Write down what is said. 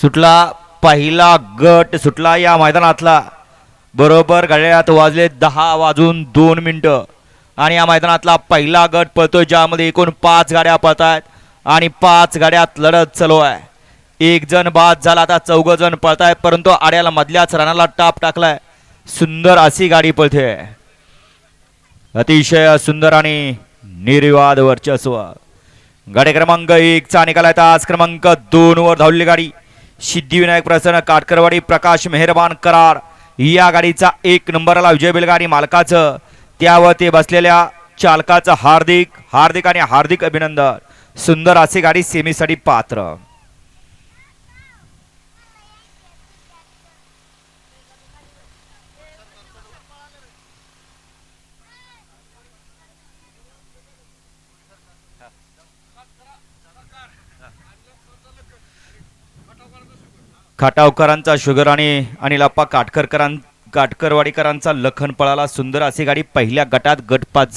सुटला पहिला गट सुटला या मैदानातला. बरोबर घड्याळात वाजले दहा वाजून दोन मिनटं. आणि या मैदानातला पहिला गट पळतोय ज्यामध्ये एकूण पाच गाड्या पळत आहेत आणि पाच गाड्यात लढत चालू आहे. एक जण बाद झाला आता चौघ जण पळत आहेत परंतु आड्याला मधल्याच रणाला टाप टाकलाय. सुंदर अशी गाडी पळते. अतिशय सुंदर आणि निर्विवाद वर्चस्व. गाडी क्रमांक एकचा निकाल आहे तास क्रमांक दोन वर धावलेली गाडी. सिद्धिविनायक प्रसन्न काटकरवाडी प्रकाश मेहरबान करार या गाडीचा एक नंबरला विजय बैलगाडी मालकाचं. त्यावर ते बसलेल्या चालकाचं हार्दिक हार्दिक आणि हार्दिक अभिनंदन. सुंदर अशी गाडी सेमीसाठी पात्र. खाटावकरांचा शुगर आणि अनिल अप्पा काटकरकरां काटकरवाडीकरांचा लखन पळाला सुंदर अशी गाडी पहिल्या गटात गट पाच झाली.